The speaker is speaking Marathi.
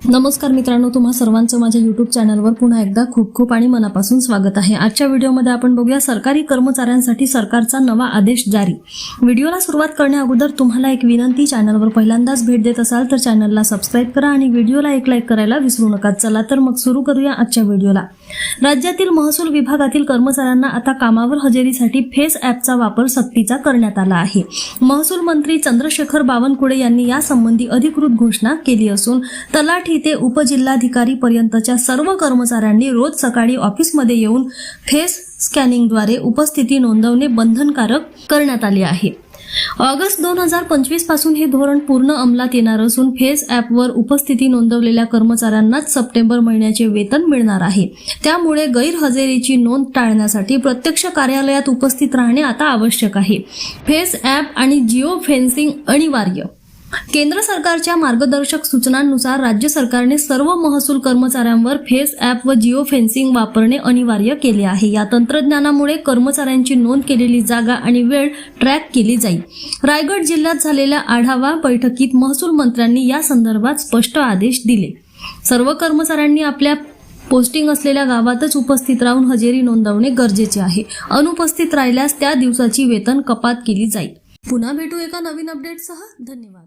नमस्कार मित्रांनो तुम्हा सर्वांचं माझ्या युट्यूब चॅनलवर पुन्हा एकदा खूप खूप आणि मनापासून स्वागत आहे. आजच्या व्हिडिओमध्ये आपण बघूया सरकारी कर्मचाऱ्यांसाठी सरकारचा नवा आदेश जारी. व्हिडिओला सुरुवात करण्या अगोदर तुम्हाला एक विनंती चॅनलवर पहिल्यांदाच भेट देत असाल तर चॅनलला सबस्क्राईब करा आणि व्हिडिओला एक लाईक करायला विसरू नका. चला तर मग सुरू करूया आजच्या व्हिडिओला. राज्यातील महसूल विभागातील कर्मचाऱ्यांना आता कामावर हजेरीसाठी फेस ॲपचा वापर सक्तीचा करण्यात आला आहे. महसूल मंत्री चंद्रशेखर बावनकुळे यांनी यासंबंधी अधिकृत घोषणा केली असून तलाट तलाठी ते उपजिल्हाधिकारी पर्यंतच्या सर्व कर्मचाऱ्यांनी रोज सकाळी ऑफिसमध्ये येऊन फेस स्कॅनिंगद्वारे उपस्थिती नोंदवणे बंधनकारक करण्यात आले आहे. ऑगस्ट दोन हजार पंचवीसपासून हे धोरण पूर्ण अंमलात येणार असून फेस ॲपवर उपस्थिती नोंदवलेल्या कर्मचाऱ्यांनाच सप्टेंबर महिन्याचे वेतन मिळणार आहे. त्यामुळे गैरहजेरीची नोंद टाळण्यासाठी प्रत्यक्ष कार्यालयात उपस्थित राहणे आता आवश्यक आहे. फेस ॲप आणि जिओ फेन्सिंग अनिवार्य. केंद्र सरकारच्या मार्गदर्शक सूचनांनुसार राज्य सरकारने सर्व महसूल कर्मचाऱ्यांवर फेस ॲप व जिओ फेन्सिंग वापरणे अनिवार्य केले आहे. या तंत्रज्ञानामुळे कर्मचाऱ्यांची नोंद केलेली जागा आणि वेळ ट्रॅक केली जाईल. रायगड जिल्ह्यात झालेल्या आढावा बैठकीत महसूल मंत्र्यांनी या संदर्भात स्पष्ट आदेश दिले. सर्व कर्मचाऱ्यांनी आपल्या पोस्टिंग असलेल्या गावातच उपस्थित राहून हजेरी नोंदवणे गरजेचे आहे. अनुपस्थित राहिल्यास त्या दिवसाची वेतन कपात केली जाईल. पुन्हा भेटू एका नवीन अपडेटसह धन्यवाद.